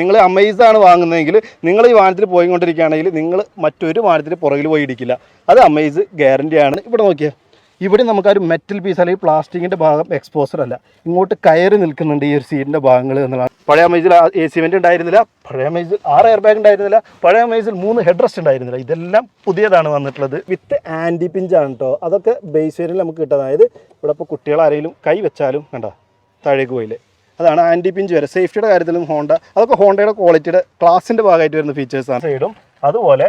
നിങ്ങൾ അമേസാണ് വാങ്ങുന്നതെങ്കിൽ നിങ്ങൾ ഈ വാഹനത്തിൽ പോയിക്കൊണ്ടിരിക്കുകയാണെങ്കിൽ നിങ്ങൾ മറ്റൊരു വാഹനത്തിന് പുറകിൽ പോയി ഇടിക്കില്ല. അത് അമേസ് ഗ്യാരണ്ടിയാണ് ഇവിടെ നോക്കിയാൽ ഇവിടെ നമുക്ക് ആ ഒരു മെറ്റൽ പീസ് അല്ലെങ്കിൽ പ്ലാസ്റ്റിക്കിന്റെ ഭാഗം എക്സ്പോസർ അല്ല. ഇങ്ങോട്ട് കയറി നിൽക്കുന്നുണ്ട് ഈ ഒരു സീറ്റിന്റെ ഭാഗങ്ങൾ എന്നുള്ളതാണ്. പഴയ അമേസിൽ എ സി വെന്റ് ഉണ്ടായിരുന്നില്ല. പഴയ അമേസിൽ ആറ് എയർ ബാഗ് ഉണ്ടായിരുന്നില്ല. പഴയ അമേസിൽ മൂന്ന് ഹെഡ് റെസ്റ്റ് ഉണ്ടായിരുന്നില്ല. ഇതെല്ലാം പുതിയതാണ് വന്നിട്ടുള്ളത്. വിത്ത് ആന്റി പിഞ്ചാണ് കേട്ടോ അതൊക്കെ ബേസ് വേരിയൽ നമുക്ക് കിട്ടും. അതായത് ഇവിടെ ഇപ്പോൾ കുട്ടികൾ ആരെങ്കിലും കൈ വെച്ചാലും കണ്ടോ? താഴേക്ക് പോയില്ലേ? അതാണ് ആന്റി പിഞ്ച് വരെ. സേഫ്റ്റിയുടെ കാര്യത്തിലും ഹോണ്ട അതൊക്കെ ഹോണ്ടയുടെ ക്വാളിറ്റിയുടെ ക്ലാസിന്റെ ഭാഗമായിട്ട് വരുന്ന ഫീച്ചേഴ്സാണ് സൈഡും അതുപോലെ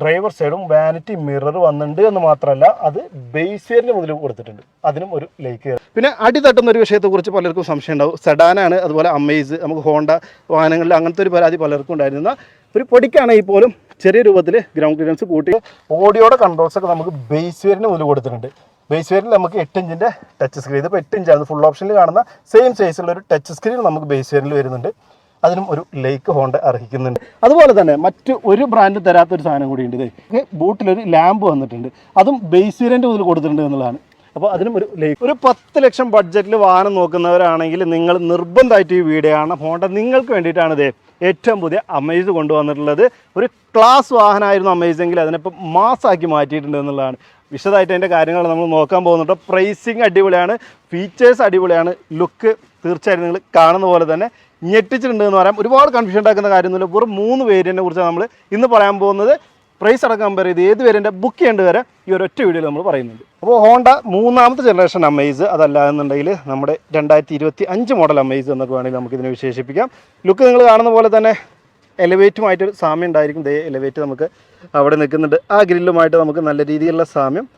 ഡ്രൈവർ സൈഡും വാനിറ്റി മിറർ വന്നിട്ടുണ്ട് എന്ന് മാത്രമല്ല അത് ബേസ് വേരിന് മുതൽ കൊടുത്തിട്ടുണ്ട്. അതിനും ഒരു ലൈക്ക് പിന്നെ അടി തട്ടുന്ന ഒരു വിഷയത്തെക്കുറിച്ച് പലർക്കും സംശയം ഉണ്ടാവും. സെഡാനാണ് അതുപോലെ അമേസ് നമുക്ക് ഹോണ്ട വാഹനങ്ങളിൽ അങ്ങനത്തെ ഒരു പരാതി പലർക്കും ഉണ്ടായിരുന്ന. ഒരു പൊടിക്കാണെങ്കിൽ പോലും ചെറിയ രൂപത്തിൽ ഗ്രൗണ്ട് ക്ലിയറൻസ് കൂട്ടി ഓഡിയോയുടെ കൺട്രോൾസ് ഒക്കെ നമുക്ക് ബേസ് വേരിന് മുതൽ കൊടുത്തിട്ടുണ്ട്. ബേസ് വേരിയൽ നമുക്ക് എട്ട് ഇഞ്ചിന്റെ ടച്ച് സ്ക്രീൻ ഇതിപ്പോൾ എട്ട് ഇഞ്ചാണ് ഫുൾ ഓപ്ഷനിൽ കാണുന്ന സെയിം സൈസുള്ള ഒരു ടച്ച് സ്ക്രീൻ നമുക്ക് ബേസ് വേരിയൽ വരുന്നുണ്ട്. അതിനും ഒരു ലേക്ക് ഹോണ്ട അർഹിക്കുന്നുണ്ട്. അതുപോലെ തന്നെ മറ്റ് ഒരു ബ്രാൻഡ് തരാത്ത ഒരു സാധനം കൂടി ഉണ്ട് ഇത്. ബൂട്ടിലൊരു ലാമ്പ് വന്നിട്ടുണ്ട്. അതും ബേസ് വേരിയന്റ് മുതൽ കൊടുത്തിട്ടുണ്ട് എന്നുള്ളതാണ്. അപ്പോൾ അതിനും ഒരു ലേക്ക് ഒരു പത്ത് ലക്ഷം ബഡ്ജറ്റിൽ വാഹനം നോക്കുന്നവരാണെങ്കിൽ നിങ്ങൾ നിർബന്ധമായിട്ട് ഈ വീഡിയോ കാണണം. ഹോണ്ട നിങ്ങൾക്ക് വേണ്ടിയിട്ടാണ് ഇത് ഏറ്റവും പുതിയ അമേസ് കൊണ്ടുവന്നിട്ടുള്ളത്. ഒരു ക്ലാസ് വാഹനമായിരുന്നു അമേസെങ്കിൽ അതിനിപ്പോൾ മാസാക്കി മാറ്റിയിട്ടുണ്ട് എന്നുള്ളതാണ്. വിശദമായിട്ട് അതിന്റെ കാര്യങ്ങൾ നമ്മൾ നോക്കാൻ പോകുന്നുണ്ട് പ്രൈസിങ് അടിപൊളിയാണ്. ഫീച്ചേഴ്സ് അടിപൊളിയാണ്. ലുക്ക് തീർച്ചയായിട്ടും നിങ്ങൾ കാണുന്ന പോലെ തന്നെ ഞെട്ടിച്ചിട്ടുണ്ട് എന്ന് പറയാം. ഒരുപാട് കൺഫ്യൂഷൻ ഉണ്ടാക്കുന്ന കാര്യമൊന്നുമില്ല. വെറും മൂന്ന് വേരിയന്റിനെ കുറിച്ചാണ് നമ്മൾ ഇന്ന് പറയാൻ പോകുന്നത്. പ്രൈസ് അടക്കം കമ്പയർ ചെയ്ത് ഏത് വേരിയന്റെ ബുക്ക് ചെയ്യേണ്ട വരെ ഈ ഒറ്റ വീഡിയോയിൽ നമ്മൾ പറയുന്നുണ്ട്. അപ്പോൾ ഹോണ്ട മൂന്നാമത്തെ ജനറേഷൻ അമേസ് അതല്ല എന്നുണ്ടെങ്കിൽ നമ്മുടെ രണ്ടായിരത്തി ഇരുപത്തി അഞ്ച് മോഡൽ അമേസ് എന്നൊക്കെ വേണമെങ്കിൽ നമുക്കിതിനെ വിശേഷിപ്പിക്കാം. ലുക്ക് നിങ്ങൾ കാണുന്ന പോലെ തന്നെ എലിവേറ്റുമായിട്ടൊരു സാമ്യം ഉണ്ടായിരിക്കും. ദേ എലവേറ്റ് നമുക്ക് അവിടെ നിൽക്കുന്നുണ്ട്. ആ ഗ്രില്ലുമായിട്ട് നമുക്ക് നല്ല രീതിയിലുള്ള സാമ്യം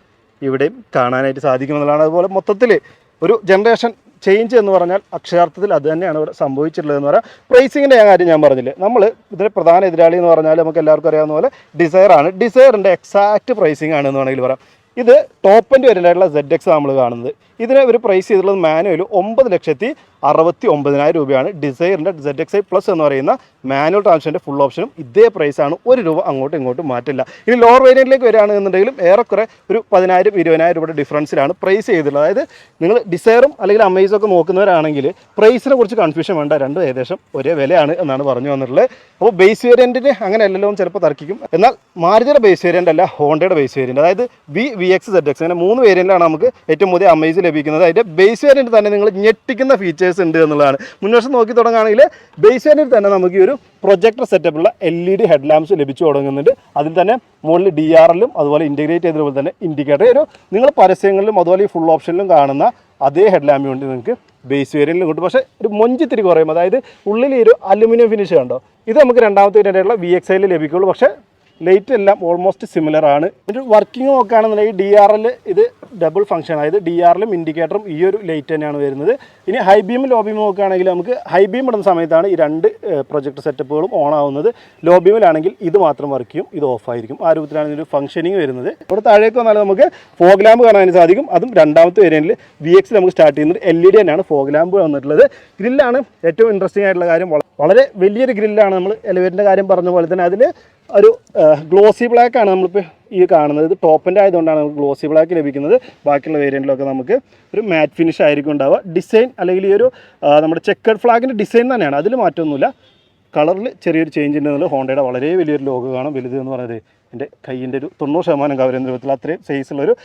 ഇവിടെയും കാണാനായിട്ട് സാധിക്കുമെന്നുള്ളതാണ്. അതുപോലെ മൊത്തത്തിൽ ഒരു ജനറേഷൻ ചേഞ്ച് എന്ന് പറഞ്ഞാൽ അക്ഷരാർത്ഥത്തിൽ അത് തന്നെയാണ് ഇവിടെ സംഭവിച്ചിട്ടുള്ളതെന്ന് പറയാം. പ്രൈസിങ്ങിന്റെ കാര്യം ഞാൻ പറഞ്ഞില്ല? നമ്മൾ ഇതിന്റെ പ്രധാന എതിരാളി എന്ന് പറഞ്ഞാൽ നമുക്ക് എല്ലാവർക്കും അറിയാവുന്ന പോലെ ഡിസയർ ആണ്. ഡിസയറിന്റെ എക്സാക്റ്റ് പ്രൈസിങ് ആണെന്ന് വേണമെങ്കിൽ പറയാം. ഇത് ടോപ്പ് വരുന്നതായിട്ടുള്ള സെഡ് എക്സ് നമ്മൾ കാണുന്നത്. ഇതിനെ ഒരു പ്രൈസ് ചെയ്തിട്ടുള്ളത് മാനുവൽ ഒമ്പത് ലക്ഷത്തി അറുപത്തി ഒമ്പതിനായിരം രൂപയാണ്. ഡിസൈറിന്റെ സെഡ് എക്സ് ഐ പ്ലസ് എന്ന് പറയുന്ന മാനുവൽ ട്രാൻസ്മിഷന്റെ ഫുൾ ഓപ്ഷനും ഇതേ പ്രൈസാണ് ഒരു രൂപ അങ്ങോട്ടും ഇങ്ങോട്ടും മാറ്റില്ല. ഇനി ലോവർ വേരിയന്റിലേക്ക് വരികയാണെന്നുണ്ടെങ്കിലും ഏറെക്കുറെ ഒരു പതിനായിരം ഇരുപതിനായിരം രൂപയുടെ ഡിഫറൻസിലാണ് പ്രൈസ് ചെയ്തിട്ടുള്ളത്. അതായത് നിങ്ങൾ ഡിസൈറും അല്ലെങ്കിൽ അമേസും ഒക്കെ നോക്കുന്നവരാണെങ്കിൽ പ്രൈസിനെ കുറിച്ച് കൺഫ്യൂഷൻ വേണ്ട. രണ്ടും ഏകദേശം ഒരേ വിലയാണ് എന്നാണ് പറഞ്ഞു വന്നിട്ടുള്ളത്. അപ്പോൾ ബേസ് വേരിയന്റിന് അങ്ങനെ അല്ലല്ലോ ചിലപ്പോൾ തർക്കിക്കും. എന്നാൽ മാരുതിയുടെ ബേസ് വേരിയന്റ് അല്ല ഹോണ്ടയുടെ ബേസ് വേരിയന്റ് അതായത് V V X Z X അങ്ങനെ മൂന്ന് വേരിയന്റാണ് നമുക്ക് ഏറ്റവും പുതിയ അമേസ് ലഭിക്കുന്നത്. അതിന്റെ ബേസ് വേരിയന്റ് തന്നെ നിങ്ങൾ ഞെട്ടിക്കുന്ന ഫീച്ചേഴ്സ് ഉണ്ട് എന്നുള്ളതാണ്. മുൻവശം നോക്കി തുടങ്ങുകയാണെങ്കിൽ ബേസ് വേരിയന്റ് തന്നെ നമുക്ക് ഈ ഒരു projector സെറ്റപ്പുള്ള L E D head lamps ലഭിച്ചു തുടങ്ങുന്നുണ്ട്. അതിൽ തന്നെ മുകളിൽ ഡി ആർ എല്ലും അതുപോലെ ഇന്റഗ്രേറ്റ് ചെയ്തതുപോലെ തന്നെ ഇൻഡിക്കേറ്റർ ഒരു നിങ്ങൾ പരസ്യങ്ങളിലും അതുപോലെ ഈ ഫുൾ ഓപ്ഷനിലും കാണുന്ന അതേ ഹെഡ് ലാമ്പ് കൊണ്ട് നിങ്ങൾക്ക് ബേസ് വേരിയന്റിലും കിട്ടും. പക്ഷേ ഒരു മൊഞ്ചിത്തിരി കുറയും. അതായത് ഉള്ളിൽ ഒരു അലുമിനിയം ഫിനിഷ് കണ്ടോ? ഇത് നമുക്ക് രണ്ടാമത്തെ വേരിയന്റായിട്ടുള്ള വി എക്സ് ഐയിൽ ലഭിക്കുള്ളൂ. പക്ഷേ ലൈറ്റ് എല്ലാം ഓൾമോസ്റ്റ് സിമിലർ ആണ്. ഒരു വർക്കിംഗ് നോക്കുകയാണെന്നുണ്ടെങ്കിൽ ഡി ആർ എൽ ഇത് ഡബിൾ ഫംഗ്ഷൻ അതായത് ഡി എല്ലും ഇൻഡിക്കേറ്ററും ഈ ഒരു ലൈറ്റ് തന്നെയാണ് വരുന്നത്. ഇനി ഹൈ ബീം ലോ ബീം നോക്കുകയാണെങ്കിൽ നമുക്ക് ഹൈ ബീം ഇടുന്ന സമയത്താണ് ഈ രണ്ട് പ്രൊജക്ട് സെറ്റപ്പുകളും ഓൺ ആവുന്നത്. ലോ ബീമിലാണെങ്കിൽ ഇത് മാത്രം വർക്ക് ചെയ്യും ഇത് ഓഫ് ആയിരിക്കും. ആ രൂപത്തിലാണ് ഇതിന്റെ ഫംഗ്ഷനിങ് വരുന്നത്. ഇവിടെ താഴേക്ക് വന്നാൽ നമുക്ക് ഫോഗ് ലാമ്പ് കാണാൻ സാധിക്കും. അതും രണ്ടാമത്തെ വേരിയന്റിൽ വി എക്സ് നമുക്ക് സ്റ്റാർട്ട് ചെയ്യുന്നത് എൽ ഇ ഡി തന്നെയാണ് ഫോഗ് ലാമ്പ് വന്നിട്ടുള്ളത്. ഗ്രില്ലാണ് ഏറ്റവും ഇൻട്രസ്റ്റിംഗ് ആയിട്ടുള്ള കാര്യം. വളരെ വലിയൊരു ഗ്രില്ലാണ് നമ്മൾ എലിവേറ്ററിന്റെ കാര്യം പറഞ്ഞ പോലെ തന്നെ അതിൽ ഒരു ഗ്ലോസി ബ്ലാക്ക് ആണ് നമ്മളിപ്പോൾ ഈ കാണുന്നത്. ഇത് ടോപ്പിന്റെ ആയതുകൊണ്ടാണ് നമുക്ക് ഗ്ലോസി ബ്ലാക്ക് ലഭിക്കുന്നത്. ബാക്കിയുള്ള വേരിയന്റിലൊക്കെ നമുക്ക് ഒരു മാറ്റ് ഫിനിഷ് ആയിരിക്കും ഉണ്ടാവുക. ഡിസൈൻ അല്ലെങ്കിൽ ഈ ഒരു നമ്മുടെ ചെക്കഡ് ഫ്ലാഗിന്റെ ഡിസൈൻ തന്നെയാണ്. അതിൽ മാറ്റമൊന്നുമില്ല. കളറിൽ ചെറിയൊരു ചേഞ്ച് ഉണ്ടെന്നുള്ളത് ഹോണ്ടയുടെ വളരെ വലിയൊരു ലോഗോ കാണും. വലുത് എന്ന് പറയുന്നത് എന്റെ കയ്യിന്റെ ഒരു തൊണ്ണൂറ് ശതമാനം കവരുന്ന രൂപത്തിൽ അത്രയും സൈസുള്ളൊരു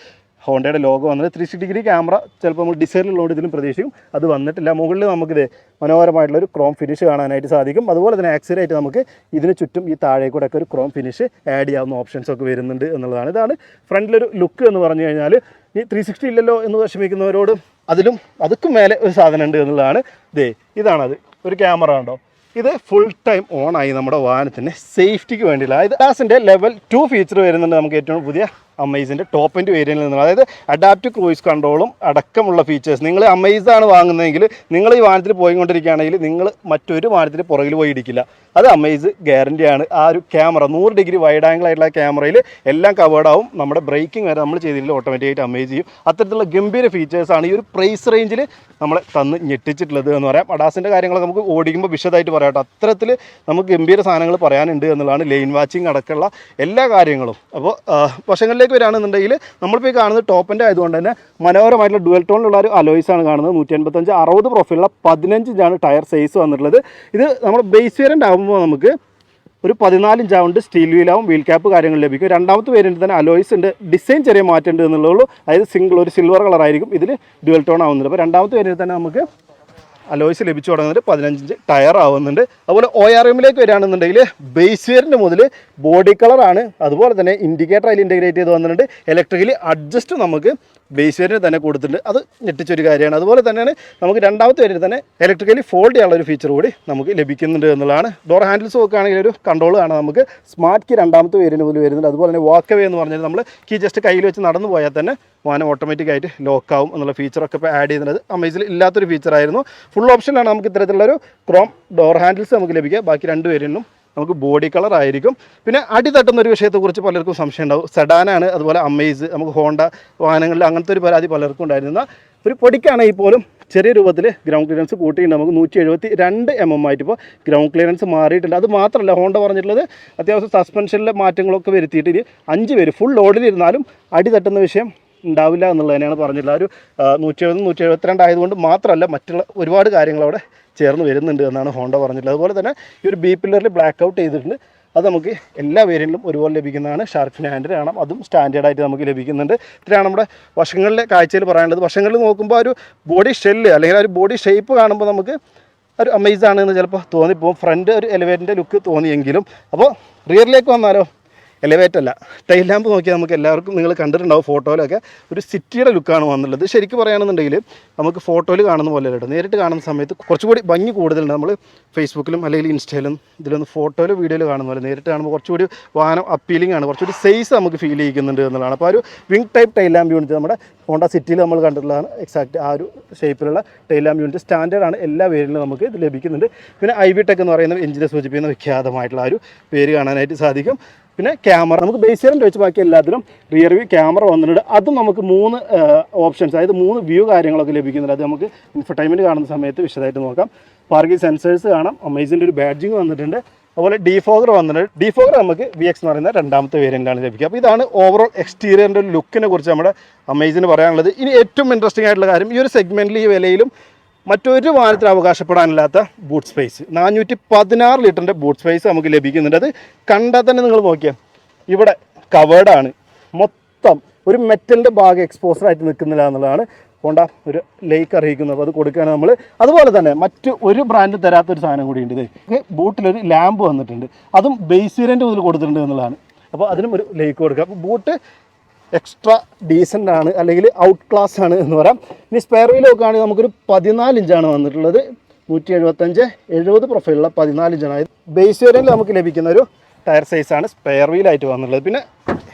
ഹോണ്ടയുടെ ലോഗോ വന്നത് ത്രീ സിക്സ്റ്റി ഡിഗ്രി ക്യാമറ ചിലപ്പോൾ നമ്മൾ ഡിസൈനിലുള്ളതുകൊണ്ട് ഇതിലും പ്രതീക്ഷിക്കും. അത് വന്നിട്ടില്ല. മുകളിൽ നമുക്കിത് മനോഹരമായിട്ടുള്ള ഒരു ക്രോം ഫിനിഷ് കാണാനായിട്ട് സാധിക്കും. അതുപോലെ തന്നെ ആക്സിലായിട്ട് നമുക്ക് ഇതിന് ചുറ്റും ഈ താഴെ കൂടെ ഒക്കെ ഒരു ക്രോം ഫിനിഷ് ആഡ് ചെയ്യാവുന്ന ഓപ്ഷൻസ് ഒക്കെ വരുന്നുണ്ട് എന്നുള്ളതാണ്. ഇതാണ് ഫ്രണ്ടിലൊരു ലുക്ക് എന്ന് പറഞ്ഞു കഴിഞ്ഞാൽ ഈ ത്രീ സിക്സ്റ്റി ഇല്ലല്ലോ എന്ന് വിഷമിക്കുന്നവരോട് അതിലും അതുക്കും മേലെ ഒരു സാധനം ഉണ്ട് എന്നുള്ളതാണ്. ദേ ഇതാണത്. ഒരു ക്യാമറ ഉണ്ടോ ഇത് ഫുൾ ടൈം ഓൺ ആയി നമ്മുടെ വാഹനത്തിന്റെ സേഫ്റ്റിക്ക് വേണ്ടിയില്ല അതായത് ഗ്ലാസിന്റെ ലെവൽ ടു ഫീച്ചർ വരുന്നുണ്ട് നമുക്ക് ഏറ്റവും പുതിയ അമേസിന്റെ ടോപ്പ് എൻഡ് വേരിയന്റിൽ നിന്നും അതായത് അഡാപ്റ്റീവ് ക്രൂയിസ് കൺട്രോളും അടക്കമുള്ള ഫീച്ചേഴ്സ് നിങ്ങൾ അമേസ് ആണ് വാങ്ങുന്നതെങ്കിൽ നിങ്ങൾ ഈ വാഹനത്തിൽ പോയിക്കൊണ്ടിരിക്കുകയാണെങ്കിൽ നിങ്ങൾ മറ്റൊരു വാഹനത്തിന് പുറകിൽ പോയി ഇടിക്കില്ല. അത് അമേസ് ഗ്യാരന്റിയാണ് ആ ഒരു ക്യാമറ നൂറ് ഡിഗ്രി വൈഡ് ആംഗിൾ ആയിട്ടുള്ള ക്യാമറയിൽ എല്ലാം കവേർഡ് ആവും. നമ്മുടെ ബ്രേക്കിംഗ് വരെ നമ്മൾ ചെയ്തില്ല ഓട്ടോമാറ്റിക്കായിട്ട് അമേസ് ചെയ്യും. അത്തരത്തിലുള്ള ഗംഭീര ഫീച്ചേഴ്സാണ് ഈ ഒരു പ്രൈസ് റേഞ്ചിൽ നമ്മളെ തന്ന് ഞെട്ടിച്ചിട്ടുള്ളത് എന്ന് പറയാം. അഡാസിന്റെ കാര്യങ്ങളൊക്കെ നമുക്ക് ഓടിക്കുമ്പോൾ വിശദമായിട്ട് പറയാം അത്തരത്തിൽ നമുക്ക് ഗംഭീര സാധനങ്ങൾ പറയാനുണ്ട് എന്നുള്ളതാണ് ലെയിൻ വാച്ചിങ് അടക്കമുള്ള എല്ലാ കാര്യങ്ങളും. അപ്പോൾ വശങ്ങളിലേക്ക് ഇന്റീരിയറിലേക്ക് വരികയാണെന്നുണ്ടെങ്കിൽ നമ്മളിപ്പോൾ ഈ കാണുന്നത് ടോപ്പിന്റെ ആയതുകൊണ്ട് തന്നെ മനോഹരമായിട്ടുള്ള ഡുവൽ ടോണിലുള്ള ഒരു അലോയ്സ് ആണ് കാണുന്നത്. നൂറ്റി എൺപത്തഞ്ച് അറുപത് പ്രൊഫൈലുള്ള പതിനഞ്ച് ഇഞ്ചാണ് ടയർ സൈസ് വന്നിട്ടുള്ളത്. ഇത് നമ്മൾ ബേസ് വേരിയന്റ് ആകുമ്പോൾ നമുക്ക് ഒരു പതിനാല് ഇഞ്ചാവുണ്ട് സ്റ്റീൽ വീലാവും വീൽ ക്യാപ്പ് കാര്യങ്ങൾ ലഭിക്കും. രണ്ടാമത്തെ വേരിയന്റ് തന്നെ അലോയ്സ് ഉണ്ട് ഡിസൈൻ ചെറിയ മാറ്റം ഉണ്ട് എന്നുള്ളൂ അതായത് സിംഗിൾ ഒരു സിൽവർ കളറായിരിക്കും ഇതിൽ ഡുവൽ ടോൺ ആവുന്നുണ്ട് അപ്പോൾ രണ്ടാമത്തെ വേരിയന്റ് തന്നെ നമുക്ക് അലോയ്സ് ലഭിച്ചു തുടങ്ങുന്നത് പതിനഞ്ച് ടയർ ആവുന്നുണ്ട്. അതുപോലെ ഒ ആർ എമ്മിലേക്ക് വരികയാണെന്നുണ്ടെങ്കിൽ ബേസ് വേരിന്റെ മുതൽ ബോഡി കളറാണ്. അതുപോലെ തന്നെ ഇൻഡിക്കേറ്റർ അതിൽ ഇന്റഗ്രേറ്റ് ചെയ്ത് വന്നിട്ടുണ്ട്. ഇലക്ട്രിക്കലി അഡ്ജസ്റ്റ് നമുക്ക് ബേസ് വരിന് തന്നെ കൊടുത്തിട്ടുണ്ട്. അത് ഞെട്ടിച്ചൊരു കാര്യമാണ്. അതുപോലെ തന്നെയാണ് നമുക്ക് രണ്ടാമത്തെ വരിയിൽ തന്നെ ഇലക്ട്രിക്കലി ഫോൾഡ് ചെയ്യാനുള്ള ഒരു ഫീച്ചർ കൂടി നമുക്ക് ലഭിക്കുന്നുണ്ട് എന്നുള്ളതാണ്. ഡോർ ഹാൻഡിൽസ് നോക്കുകയാണെങ്കിൽ ഒരു കൺട്രോൾ കാണാം നമുക്ക്. സ്മാർട്ട് കീ രണ്ടാമത്തെ വേരിന് പോലും വരുന്നുണ്ട്. അതുപോലെ തന്നെ വാക്ക് വേ എന്ന് പറഞ്ഞാൽ നമ്മൾ കീ ജസ്റ്റ് കയ്യിൽ വെച്ച് നടന്നു പോയാൽ തന്നെ വാഹനം ഓട്ടോമാറ്റിക് ആയിട്ട് ലോക്ക് ആവും എന്നുള്ള ഫീച്ചറൊക്കെ ഇപ്പോൾ ആഡ് ചെയ്യുന്നത് അമേസിൽ ഇല്ലാത്തൊരു ഫീച്ചറായിരുന്നു ഫുൾ ഓപ്ഷനിലാണ് നമുക്ക് ഇത്തരത്തിലുള്ളൊരു ക്രോം ഡോർ ഹാൻഡിൽസ് നമുക്ക് ലഭിക്കുക. ബാക്കി രണ്ട് വേരിയന്റും നമുക്ക് ബോഡി കളർ ആയിരിക്കും. പിന്നെ അടി തട്ടുന്ന ഒരു വിഷയത്തെക്കുറിച്ച് പലർക്കും സംശയം ഉണ്ടാവും. സെഡാനാണ് അതുപോലെ അമേസ് നമുക്ക് ഹോണ്ട വാഹനങ്ങളിൽ അങ്ങനത്തെ ഒരു പരാതി പലർക്കും ഉണ്ടായിരുന്ന ഒരു പൊടിക്കാണെങ്കിൽ പോലും ചെറിയ രൂപത്തിൽ ഗ്രൗണ്ട് ക്ലിയറൻസ് കൂട്ടിയിട്ടുണ്ട്. നമുക്ക് നൂറ്റി എഴുപത്തി രണ്ട് എം എം ആയിട്ട് ഇപ്പോൾ ഗ്രൗണ്ട് ക്ലിയറൻസ് മാറിയിട്ടുണ്ട്. അത് മാത്രമല്ല ഹോണ്ട പറഞ്ഞിട്ടുള്ളത് അത്യാവശ്യം സസ്പെൻഷനിലെ മാറ്റങ്ങളൊക്കെ വരുത്തിയിട്ട് ഇനി അഞ്ച് പേര് ഫുൾ ലോഡിലിരുന്നാലും അടി തട്ടുന്ന വിഷയം ഉണ്ടാവില്ല എന്നുള്ളത് തന്നെയാണ് പറഞ്ഞിട്ടുള്ളത്. ഒരു നൂറ്റി എഴുപത് നൂറ്റി എഴുപത്തിരണ്ട് ആയതുകൊണ്ട് മാത്രമല്ല മറ്റുള്ള ഒരുപാട് കാര്യങ്ങൾ അവിടെ ചേർന്ന് വരുന്നുണ്ട് എന്നാണ് ഹോണ്ട പറഞ്ഞിട്ടുള്ളത്. അതുപോലെ തന്നെ ഈ ഒരു ബി പില്ലറിൽ ബ്ലാക്ക് ഔട്ട് ചെയ്തിട്ടുണ്ട്. അത് നമുക്ക് എല്ലാ വേരിയന്റിലും ഒരുപോലെ ലഭിക്കുന്നതാണ്. ഷാർപ്പിന് ഹാൻഡിൽ കാണാം. അതും സ്റ്റാൻഡേർഡായിട്ട് നമുക്ക് ലഭിക്കുന്നുണ്ട്. ഇത്രയാണ് നമ്മുടെ വശങ്ങളിലെ കാഴ്ചയിൽ പറയാനുള്ളത്. വശങ്ങളിൽ നോക്കുമ്പോൾ ഒരു ബോഡി ഷെല്ല് അല്ലെങ്കിൽ ഒരു ബോഡി ഷേപ്പ് കാണുമ്പോൾ നമുക്ക് ഒരു അമേസ് ആണെന്ന് ചിലപ്പോൾ തോന്നിപ്പോകും ഫ്രണ്ട് ഒരു എലിവേറ്ററിന്റെ ലുക്ക് തോന്നിയെങ്കിലും. അപ്പോൾ റിയറിലേക്ക് വന്നാലോ? എലിവേറ്റ് അല്ല. ടൈൽ ലാമ്പ് നോക്കിയാൽ നമുക്ക് എല്ലാവർക്കും നിങ്ങൾ കണ്ടിട്ടുണ്ടാവും ഫോട്ടോയിലൊക്കെ ഒരു സിറ്റിയുടെ ലുക്കാണ് വന്നുള്ളത് ശരിക്കും പറയുകയാണെന്നുണ്ടെങ്കിൽ നമുക്ക് ഫോട്ടോയിൽ കാണുന്ന പോലെ കേട്ടോ. നേരിട്ട് കാണുന്ന സമയത്ത് കുറച്ചുകൂടി ഭംഗി കൂടുതലുണ്ട്. നമ്മൾ ഫേസ്ബുക്കിലും അല്ലെങ്കിൽ ഇൻസ്റ്റയിലും ഇതിലൊന്ന് ഫോട്ടോയിലും വീഡിയോയിൽ കാണുന്ന പോലെ നേരിട്ട് കാണുമ്പോൾ കുറച്ചുകൂടി വാഹനം അപ്പീലിംഗ് ആണ്. കുറച്ചുകൂടി സൈസ് നമുക്ക് ഫീൽ ചെയ്യിക്കുന്നുണ്ട് എന്നുള്ളതാണ്. അപ്പോൾ ആ ഒരു wing type tail lamp unit നമ്മുടെ ഹോണ്ട സിറ്റിയിൽ നമ്മൾ കണ്ടിട്ടുള്ളതാണ്. എക്സാക്ട് ആ ഒരു ഷേപ്പിലുള്ള ടൈൽ ലാമ്പ് യൂണിറ്റ് സ്റ്റാൻഡേർഡ് ആണ്. എല്ലാ വേരിലും നമുക്ക് ഇത് ലഭിക്കുന്നുണ്ട്. പിന്നെ ഐ വി ടെക് എന്ന് പറയുന്ന എഞ്ചിനെ സൂചിപ്പിക്കുന്ന വിഖ്യാതമായിട്ടുള്ള ആ ഒരു പേര് കാണാനായിട്ട് സാധിക്കും. പിന്നെ ക്യാമറ നമുക്ക് ബേസിയറിന്റെ വെച്ച് ബാക്കി എല്ലാത്തിലും റിയർ വ്യൂ ക്യാമറ വന്നിട്ടുണ്ട്. അതും നമുക്ക് മൂന്ന് ഓപ്ഷൻസ് അതായത് മൂന്ന് വ്യൂ കാര്യങ്ങളൊക്കെ ലഭിക്കുന്നുണ്ട്. അത് നമുക്ക് ഇൻഫർടൈൻമെന്റ് കാണുന്ന സമയത്ത് വിശദമായിട്ട് നോക്കാം. പാർക്കിംഗ് സെൻസേഴ്സ് കാണാം. അമേസിന്റെ ഒരു ബാഡ്ജിങ് വന്നിട്ടുണ്ട്. അതുപോലെ ഡിഫോഗർ വന്നിട്ടുണ്ട്. ഡിഫോഗർ നമുക്ക് വി എക്സ് എന്ന് പറയുന്ന രണ്ടാമത്തെ വേരിയന്റാണ് ലഭിക്കുക. അപ്പോൾ ഇതാണ് ഓവറോൾ എക്സ്റ്റീരിയറിന്റെ ലുക്കിനെ കുറിച്ച് നമ്മുടെ അമേസിന് പറയാനുള്ളത്. ഇനി ഏറ്റവും ഇൻട്രസ്റ്റിംഗ് ആയിട്ടുള്ള കാര്യം ഈ ഒരു സെഗ്മെന്റിൽ ഈ വിലയിലും മറ്റൊരു വാഹനത്തിന് അവകാശപ്പെടാനില്ലാത്ത ബൂട്ട് സ്പേസ് നാനൂറ്റി പതിനാറ് ലിറ്ററിന്റെ ബൂട്ട് സ്പേസ് നമുക്ക് ലഭിക്കുന്നുണ്ട്. അത് കണ്ടാൽ തന്നെ നിങ്ങൾ നോക്കിയാൽ ഇവിടെ കവേർഡാണ് മൊത്തം ഒരു മെറ്റലിന്റെ ഭാഗം എക്സ്പോസർ ആയിട്ട് നിൽക്കുന്നില്ല എന്നുള്ളതാണ് ഹോണ്ട ഒരു ലേക്ക് അറിയിക്കുന്നത്. അപ്പോൾ അത് കൊടുക്കുകയാണ് നമ്മൾ. അതുപോലെ തന്നെ മറ്റ് ഒരു ബ്രാൻഡ് തരാത്തൊരു സാധനം കൂടി ഉണ്ട് ഇത്. ബൂട്ടിലൊരു ലാമ്പ് വന്നിട്ടുണ്ട്. അതും ബേസ് വേരിയന്റ് മുതൽ കൊടുത്തിട്ടുണ്ട് എന്നുള്ളതാണ്. അപ്പോൾ അതിനും ഒരു ലേക്ക് കൊടുക്കുക അപ്പോൾ ബൂട്ട് എക്സ്ട്രാ ഡീസന്റ് ആണ് അല്ലെങ്കിൽ ഔട്ട് ക്ലാസ് ആണ് എന്ന് പറയാം. ഇനി സ്പെയർ വീൽ നോക്കുകയാണെങ്കിൽ നമുക്കൊരു പതിനാല് ഇഞ്ചാണ് വന്നിട്ടുള്ളത്. നൂറ്റി എഴുപത്തഞ്ച് എഴുപത് പ്രൊഫൈലുള്ള പതിനാല് ഇഞ്ചാണ് ബേസ് വേരിയന്റിൽ നമുക്ക് ലഭിക്കുന്ന ഒരു ടയർ സൈസാണ് സ്പെയർ വീലായിട്ട് വന്നിട്ടുള്ളത്. പിന്നെ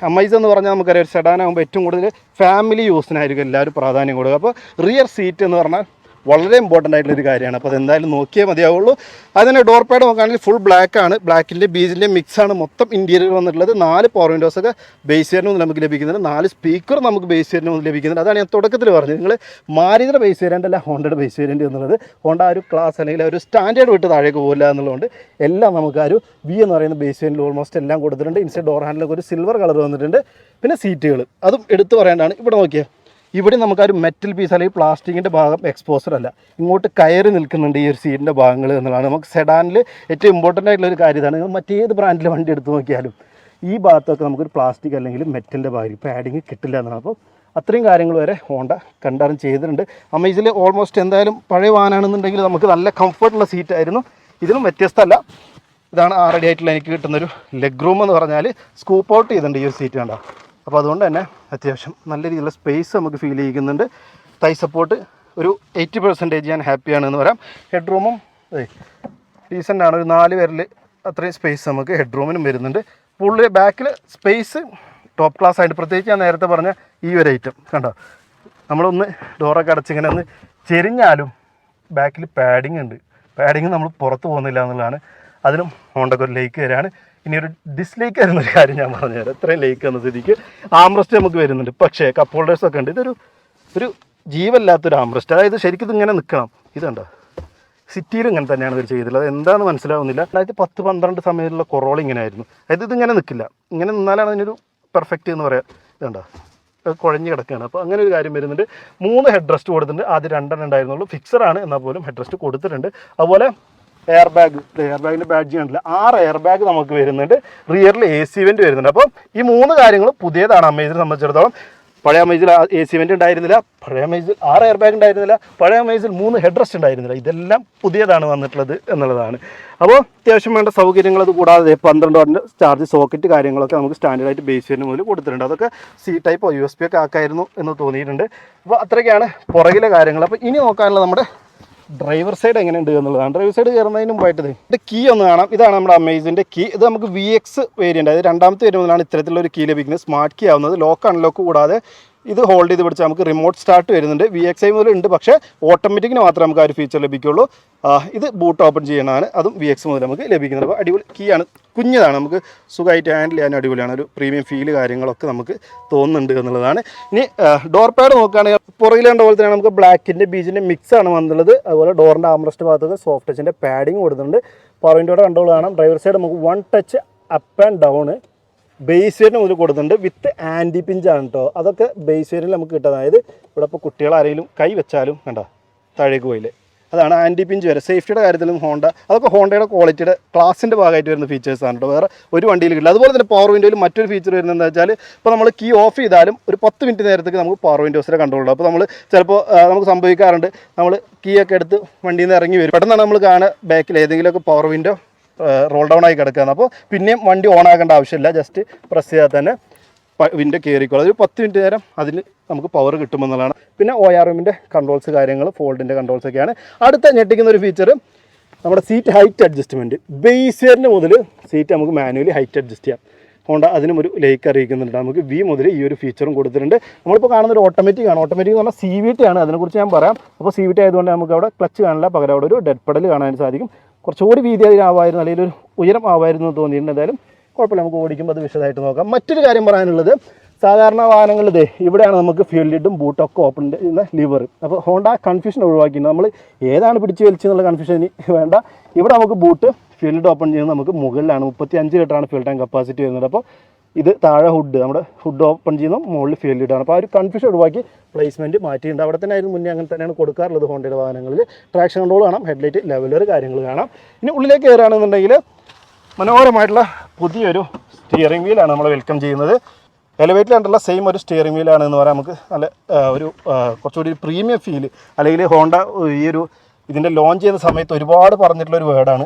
അമൈസ് എന്ന് പറഞ്ഞാൽ നമുക്കറിയാം ഒരു സെഡാൻ ആകുമ്പോൾ ഏറ്റവും കൂടുതൽ ഫാമിലി യൂസിനായിരിക്കും എല്ലാവരും പ്രാധാന്യം കൊടുക്കുക. അപ്പോൾ റിയർ സീറ്റ് എന്ന് പറഞ്ഞാൽ വളരെ ഇമ്പോർട്ടന്റ് ആയിട്ടുള്ള ഒരു കാര്യമാണ്. അപ്പോൾ അതെന്തായാലും നോക്കിയേ മതിയാവുള്ളൂ. അതിന് ഡോർ പാഡ് നോക്കുകയാണെങ്കിൽ ഫുൾ ബ്ലാക്ക് ആണ്. ബ്ലാക്കിന്റെ ബീജിന്റെ ആണ് മൊത്തം ഇന്റീരിയർ വന്നിട്ടുള്ളത്. നാല് പവർ വിൻഡോസ് ഒക്കെ ബേസ് മുതൽ നമുക്ക് ലഭിക്കുന്നുണ്ട്. നാല് സ്പീക്കർ നമുക്ക് ബേസ് മുതൽ ലഭിക്കുന്നുണ്ട്. അതാണ് ഞാൻ തുടക്കത്തിൽ പറഞ്ഞത്. നിങ്ങൾ മാരുതിയുടെ ബേസ് വേരിയന്റ് അല്ല ഹോണ്ടയുടെ ബേസ് വേരിയന്റ് എന്നുള്ളത്. ഹോണ്ട ആ ഒരു ക്ലാസ് അല്ലെങ്കിൽ ഒരു സ്റ്റാൻഡേർഡ് വിട്ട് താഴേക്ക് പോകില്ല എന്നുള്ളതുകൊണ്ട് എല്ലാം നമുക്ക് ആ ഒരു വി എന്ന് പറയുന്ന ബേസ് വേരിയന്റിൽ ഓൾമോസ്റ്റ് എല്ലാം കൊടുത്തിട്ടുണ്ട്. ഇൻസൈഡ് ഡോർ ഹാൻഡിലൊക്കെ ഒരു സിൽവർ കളർ വന്നിട്ടുണ്ട്. പിന്നെ സീറ്റുകൾ അതും എടുത്തു പറയേണ്ടതാണ്. ഇവിടെ നോക്കിയാൽ ഇവിടെ നമുക്ക് ആ ഒരു മെറ്റൽ പീസ് അല്ലെങ്കിൽ പ്ലാസ്റ്റിക്കിന്റെ ഭാഗം എക്സ്പോസർ അല്ല. ഇങ്ങോട്ട് കയറി നിൽക്കുന്നുണ്ട് ഈ ഒരു സീറ്റിന്റെ ഭാഗങ്ങൾ എന്നുള്ളതാണ്. നമുക്ക് സെഡാനിൽ ഏറ്റവും ഇമ്പോർട്ടന്റ് ആയിട്ടുള്ള ഒരു കാര്യം ഇതാണ്. മറ്റേത് ബ്രാൻഡിലെ വണ്ടി എടുത്ത് നോക്കിയാലും ഈ ഭാഗത്തൊക്കെ നമുക്കൊരു പ്ലാസ്റ്റിക് അല്ലെങ്കിൽ മെറ്റലിന്റെ ഭാഗം പാഡിങ് കിട്ടില്ല എന്നാണ്. അപ്പോൾ അത്രയും കാര്യങ്ങൾ വരെ ഹോണ്ട കണ്ടാറും ചെയ്തിട്ടുണ്ട്. അമേസിൽ ഓൾമോസ്റ്റ് എന്തായാലും പഴയ വാഹനമാണെന്നുണ്ടെങ്കിൽ നമുക്ക് നല്ല കംഫർട്ടുള്ള സീറ്റായിരുന്നു ഇതിനും വ്യത്യസ്തമല്ല. ഇതാണ് ആറടി ആയിട്ടുള്ള എനിക്ക് കിട്ടുന്നൊരു ലെഗ് റൂം എന്ന് പറഞ്ഞാൽ സ്കൂപ്പ് ഔട്ട് ചെയ്തിട്ടുണ്ട് ഈ ഒരു സീറ്റ് കണ്ടോ? അപ്പോൾ അതുകൊണ്ട് തന്നെ അത്യാവശ്യം നല്ല രീതിയിലുള്ള സ്പേസ് നമുക്ക് ഫീൽ ചെയ്യുന്നുണ്ട് തൈ സപ്പോർട്ട് ഒരു എയ്റ്റി പെർസെന്റേജ് ഞാൻ ഹാപ്പിയാണ് എന്ന് പറയാം ഹെഡ് റൂമും ഡീസന്റ് ആണ്. ഒരു നാല് പേരിൽ അത്രയും സ്പേസ് നമുക്ക് ഹെഡ് റൂമിനും വരുന്നുണ്ട്. പുള്ളി ബാക്കിൽ സ്പേസ് ടോപ്പ് ക്ലാസ് ആയിട്ട് പ്രത്യേകിച്ച് ഞാൻ നേരത്തെ പറഞ്ഞ ഈ ഒരു ഐറ്റം കണ്ടോ? നമ്മളൊന്ന് ഡോറൊക്കെ അടച്ചിങ്ങനെ ഒന്ന് ചെരിഞ്ഞാലും ബാക്കിൽ പാഡിങ് ഉണ്ട്. പാഡിങ് നമ്മൾ പുറത്ത് പോകുന്നില്ല എന്നുള്ളതാണ്. അതിലും ഹോണ്ടക്കൊരു ലേക്ക് വരാണ് ഇനി ഒരു ഡിസ്ലേക്ക് വരുന്ന ഒരു കാര്യം ഞാൻ പറഞ്ഞുതരാം. എത്രയും ലേക്ക് എന്ന സ്ഥിതിക്ക് ആംബ്രസ്റ്റ് നമുക്ക് വരുന്നുണ്ട്. പക്ഷേ കപ്പ് ഹോൾഡേഴ്സ് ഒക്കെ ഉണ്ട്. ഇതൊരു ഒരു ജീവല്ലാത്തൊരു ആംബ്രസ്റ്റ് അതായത് ശരിക്കും ഇങ്ങനെ നിൽക്കണം. ഇതുണ്ടോ സിറ്റിയിൽ ഇങ്ങനെ തന്നെയാണ് ഇവർ ചെയ്തിട്ടുള്ളത് എന്താണെന്ന് മനസ്സിലാവുന്നില്ല. രണ്ടായിരത്തി പത്ത് പന്ത്രണ്ട് സമയത്തുള്ള കൊറോള ഇങ്ങനെ ആയിരുന്നു. അതായത് ഇതിങ്ങനെ നിൽക്കില്ല. ഇങ്ങനെ നിന്നാലാണ് അതിനൊരു പെർഫെക്റ്റ് എന്ന് പറയാം. ഇതുണ്ടോ കുഴഞ്ഞു കിടക്കുകയാണ്. അപ്പോൾ അങ്ങനെ ഒരു കാര്യം വരുന്നുണ്ട്. മൂന്ന് ഹെഡ് റെസ്റ്റ് കൊടുത്തിട്ടുണ്ട്. ആദ്യം രണ്ടെണ്ണം ഉണ്ടായിരുന്നുള്ളൂ. ഫിക്സറാണ് എന്നാൽ പോലും ഹെഡ് റെസ്റ്റ് കൊടുത്തിട്ടുണ്ട്. അതുപോലെ എയർ ബാഗ് എയർ ബാഗിന്റെ ബാഡ്ജ് കണ്ടില്ല? ആറ് എയർ ബാഗ് നമുക്ക് വരുന്നുണ്ട്. റിയറിൽ എ സി വെന്റ് വരുന്നുണ്ട്. അപ്പം ഈ മൂന്ന് കാര്യങ്ങളും പുതിയതാണ് അമേസിനെ സംബന്ധിച്ചിടത്തോളം. പഴയ അമേസിൽ എ സി വെന്റ് ഉണ്ടായിരുന്നില്ല. പഴയ അമേസിൽ ആറ് എയർ ബാഗ് ഉണ്ടായിരുന്നില്ല. പഴയ അമേസിൽ മൂന്ന് ഹെഡ് റെസ്റ്റ് ഉണ്ടായിരുന്നില്ല. ഇതെല്ലാം പുതിയതാണ് വന്നിട്ടുള്ളത് എന്നുള്ളതാണ്. അപ്പോൾ അത്യാവശ്യം വേണ്ട സൗകര്യങ്ങൾ അത് കൂടാതെ പന്ത്രണ്ട് വാട്ടിന്റെ ചാർജ് സോക്കറ്റ് കാര്യങ്ങളൊക്കെ നമുക്ക് സ്റ്റാൻഡേർഡായിട്ട് ബേസ് വരുന്ന മുതൽ കൊടുത്തിട്ടുണ്ട്. അതൊക്കെ സി ടൈപ്പോ യു എസ് പി ഒക്കെ ആക്കായിരുന്നു എന്ന് തോന്നിയിട്ടുണ്ട്. അപ്പോൾ അത്രയൊക്കെയാണ് പുറകിലെ കാര്യങ്ങൾ. അപ്പോൾ ഇനി നോക്കാനുള്ള നമ്മുടെ ഡ്രൈവർ സൈഡ് എങ്ങനെയുണ്ട് എന്നുള്ളതാണ് ഡ്രൈവർ സൈഡ് കയറുന്നതിന് മുമ്പായിട്ട് ഇത് കീ ഒന്ന് കാണാം. ഇതാണ് നമ്മുടെ അമേസിന്റെ കീ ഇത് നമുക്ക് വി എക്സ് വേരിയന്റ് അതായത് രണ്ടാമത്തെ വരുമ്പോഴാണ് ഇത്തരത്തിലുള്ള ഒരു കീ ലഭിക്കുന്നത്. സ്മാർട്ട് കീ ആവുന്നത്. ലോക്ക് അൺലോക്ക് കൂടാതെ ഇത് ഹോൾഡ് ചെയ്ത് പിടിച്ചാൽ നമുക്ക് റിമോട്ട് സ്റ്റാർട്ട് വരുന്നുണ്ട്. വി എക്സ് ഐ മുതൽ ഉണ്ട് പക്ഷേ ഓട്ടോമാറ്റിക്കിന് മാത്രമേ നമുക്ക് ആ ഒരു ഫീച്ചർ ലഭിക്കുള്ളൂ. ഇത് ബൂട്ട് ഓപ്പൺ ചെയ്യണതാണ്. അതും വി എക്സ് മുതൽ നമുക്ക് ലഭിക്കുന്നത്. അപ്പോൾ അടിപൊളി കീ ആണ്. കുഞ്ഞതാണ്. നമുക്ക് സുഖമായിട്ട് ഹാൻഡിൽ ചെയ്യാൻ അടിപൊളിയാണ്. ഒരു പ്രീമിയം ഫീൽ കാര്യങ്ങളൊക്കെ നമുക്ക് തോന്നുന്നുണ്ട് എന്നുള്ളതാണ്. ഇനി ഡോർ പാഡ് നോക്കുകയാണെങ്കിൽ പുറകിൽ കണ്ട പോലെ തന്നെ നമുക്ക് ബ്ലാക്കിന്റെ മിക്സ് ആണ് വന്നുള്ളത് അതുപോലെ ഡോറിന്റെ ആംറസ്റ്റ് ഭാഗത്തൊക്കെ സോഫ്റ്റ് ടച്ചിന്റെ പാഡിങ് കൊടുത്തിട്ടുണ്ട്. പവർ വിൻഡോയുടെ കാണാം. ഡ്രൈവർ സൈഡ് നമുക്ക് one touch up and down base വേരിന് മുതൽ കൊടുത്തിട്ടുണ്ട്. വിത്ത് ആന്റി പിഞ്ചാണ് കേട്ടോ അതൊക്കെ ബേസ് വേരിൽ നമുക്ക് കിട്ടുന്നത് അതായത് ഇവിടെ ഇപ്പോൾ കുട്ടികൾ ആരെങ്കിലും കൈ വെച്ചാലും കണ്ട താഴേക്ക് പോയില്ലേ? അതാണ് ആന്റി പിഞ്ച് വരെ. സേഫ്റ്റിയുടെ കാര്യത്തിലും ഹോണ്ട. അതൊക്കെ ഹോണ്ടയുടെ ക്വാളിറ്റിയുടെ ക്ലാസിന്റെ ഭാഗമായിട്ട് വരുന്ന ഫീച്ചേഴ്സാണ് കേട്ടോ. വേറെ ഒരു വണ്ടിയിൽ കിട്ടില്ല. അതുപോലെ തന്നെ പവർ വിൻഡോയിൽ മറ്റൊരു ഫീച്ചർ വരുന്നത് എന്താ വെച്ചാൽ ഇപ്പോൾ നമ്മൾ കീ ഓഫ് ചെയ്താലും ഒരു പത്ത് മിനിറ്റ് നേരത്തേക്ക് നമുക്ക് പവർ വിൻഡോസിന്റെ കൺട്രോൾ ഉണ്ട് അപ്പോൾ നമ്മൾ ചിലപ്പോൾ നമുക്ക് സംഭവിക്കാറുണ്ട്. നമ്മൾ കീ ഒക്കെ എടുത്ത് വണ്ടിയിൽ നിന്ന് ഇറങ്ങി വരും. പെട്ടെന്നാണ് നമ്മൾ കാണുക ബാക്കിൽ ഏതെങ്കിലുമൊക്കെ പവർ വിൻഡോ റോൾ ഡൗൺ ആയി കിടക്കുകയാണ് അപ്പോൾ പിന്നെയും വണ്ടി ഓൺ ആക്കേണ്ട ആവശ്യമില്ല. ജസ്റ്റ് പ്രസ് ചെയ്താൽ തന്നെ വിൻഡോ കയറിക്കോളും. അതൊരു പത്ത് മിനിറ്റ് നേരം അതിന് നമുക്ക് പവർ കിട്ടുമെന്നുള്ളതാണ്. പിന്നെ ഒ ആർ എമ്മിന്റെ കൺട്രോൾസ് കാര്യങ്ങൾ ഫോൾഡിന്റെ കൺട്രോൾസ് ഒക്കെയാണ്. അടുത്ത ഞെട്ടിക്കുന്ന ഒരു ഫീച്ചർ നമ്മുടെ സീറ്റ് ഹൈറ്റ് അഡ്ജസ്റ്റ്മെന്റ് ബേസിയറിന് മുതൽ സീറ്റ് നമുക്ക് മാനുവലി ഹൈറ്റ് അഡ്ജസ്റ്റ് ചെയ്യാം. ഹോണ്ട അതിനും ഒരു ലേക്ക് അറിയിക്കുന്നുണ്ട്. നമുക്ക് വി മുതൽ ഈ ഒരു ഫീച്ചറും കൊടുത്തിട്ടുണ്ട്. നമ്മളിപ്പോൾ കാണുന്ന ഒരു ഓട്ടോമാറ്റിക് ആണ്. ഓട്ടോമാറ്റിക് എന്ന് പറഞ്ഞാൽ സി വി ആണ്. അതിനെക്കുറിച്ച് ഞാൻ പറയാം. അപ്പോൾ സി വി ടി ആയതുകൊണ്ട് നമുക്ക് അവിടെ ക്ലച്ച് കാണില്ല. പകരം അവിടെ ഒരു ഡെഡ് പെഡൽ കാണാൻ സാധിക്കും. കുറച്ചുകൂടി വീതി അതിനാവായിരുന്നു അല്ലെങ്കിൽ ഒരു ഉയരം ആവായിരുന്നു തോന്നിയിട്ടുണ്ട്. എന്തായാലും കുഴപ്പമില്ല നമുക്ക് ഓടിക്കുമ്പോൾ അത് വിശദമായിട്ട് നോക്കാം. മറ്റൊരു കാര്യം പറയാനുള്ളത് സാധാരണ വാഹനങ്ങളിൽ ദേ ഇവിടെയാണ് നമുക്ക് ഫ്യൂൽ ലിഡും ബൂട്ടൊക്കെ ഓപ്പൺ ചെയ്യുന്ന ലിവർ അപ്പോൾ ഹോണ്ട കൺഫ്യൂഷൻ ഒഴിവാക്കിയിട്ടുണ്ട്. നമ്മൾ ഏതാണ് പിടിച്ച് വലിച്ചെന്നുള്ള കൺഫ്യൂഷൻ ഇനി വേണ്ട. ഇവിടെ നമുക്ക് ബൂട്ട് ഫ്യൂൽ ലിഡ് ഓപ്പൺ ചെയ്യുന്നത് നമുക്ക് മുകളിലാണ്. മുപ്പത്തി അഞ്ച് ലിറ്ററാണ് ഫ്യൂൽ ടാങ്ക് കപ്പാസിറ്റി വരുന്നത്. അപ്പോൾ ഇത് താഴെ ഹുഡ് നമ്മുടെ ഹുഡ് ഓപ്പൺ ചെയ്യുന്ന മുകളിൽ ഫ്യൂൽ ലിഡാണ് അപ്പോൾ ആ ഒരു കൺഫ്യൂഷൻ ഒഴിവാക്കി പ്ലേസ്മെന്റ് മാറ്റിയിട്ടുണ്ട്. അവിടെ തന്നെ ആയിരുന്നു മുന്നേ അങ്ങനെ തന്നെയാണ് കൊടുക്കാറുള്ളത് ഹോണ്ടയുടെ വാഹനങ്ങളിൽ. ട്രാക്ഷൻ കൺട്രോൾ കാണാം ഹെഡ്ലൈറ്റ് ലെവലർ കാര്യങ്ങൾ കാണാം. ഇനി ഉള്ളിലേക്ക് കയറുകയാണെന്നുണ്ടെങ്കിൽ മനോഹരമായിട്ടുള്ള പുതിയൊരു സ്റ്റിയറിംഗ് വീലാണ് നമ്മൾ വെൽക്കം ചെയ്യുന്നത്. എലവേറ്റിൽ കണ്ടുള്ള സെയിം ഒരു സ്റ്റിയറിംഗ് വീലാണ് എന്ന് പറയാൻ നമുക്ക് നല്ല ഒരു കുറച്ചുകൂടി കുറച്ചുകൂടി പ്രീമിയം ഫീൽ അല്ലെങ്കിൽ ഹോണ്ട ഈ ഒരു ഇതിന്റെ ലോഞ്ച് ചെയ്യുന്ന സമയത്ത് ഒരുപാട് പറഞ്ഞിട്ടുള്ള ഒരു വേർഡാണ്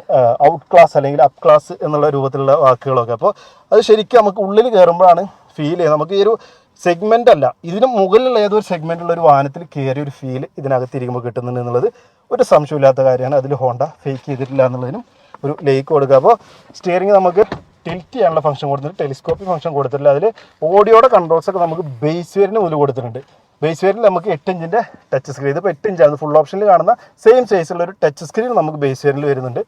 ഔട്ട് ക്ലാസ് അല്ലെങ്കിൽ അപ്പ് ക്ലാസ് എന്നുള്ള രൂപത്തിലുള്ള വാക്കുകളൊക്കെ. അപ്പോൾ അത് ശരിക്കും നമുക്ക് ഉള്ളിൽ കയറുമ്പോഴാണ് ഫീൽ ചെയ്യുന്നത്. നമുക്ക് ഈ ഒരു സെഗ്മെന്റ് അല്ല ഇതിന് മുകളിലുള്ള ഏതൊരു സെഗ്മെന്റുള്ള ഒരു വാഹനത്തിൽ കയറിയ ഒരു ഫീൽ ഇതിനകത്ത് ഇരിക്കുമ്പോൾ കിട്ടുന്നുണ്ട് എന്നുള്ളത് ഒരു സംശയമില്ലാത്ത കാര്യമാണ്. അതിൽ ഹോണ്ട ഫേക്ക് ചെയ്തിട്ടില്ല എന്നുള്ളതിനും ഒരു ലേക്ക് കൊടുക്കുക. അപ്പോൾ സ്റ്റിയറിംഗ് നമുക്ക് ടിൽറ്റ് ചെയ്യാനുള്ള ഫംഗ്ഷൻ കൊടുത്തിട്ടുണ്ട് ടെലിസ്കോപ്പിക് ഫംഗ്ഷൻ കൊടുത്തിട്ടില്ല അതിൽ ഓഡിയോയുടെ കൺട്രോൾസ് ഒക്കെ നമുക്ക് ബേസ് വേരിന് മുതൽ കൊടുത്തിട്ടുണ്ട്. ബേസ് വേരിൽ നമുക്ക് എട്ട് ഇഞ്ചിന്റെ ടച്ച് സ്ക്രീൻ ഇതിപ്പോൾ എട്ട് ഇഞ്ചാണ്. ഫുൾ ഓപ്ഷനിൽ കാണുന്ന സെയിം സൈസുള്ള ഒരു ടച്ച് സ്ക്രീൻ നമുക്ക് ബേസ് വേരിൽ വരുന്നുണ്ട്.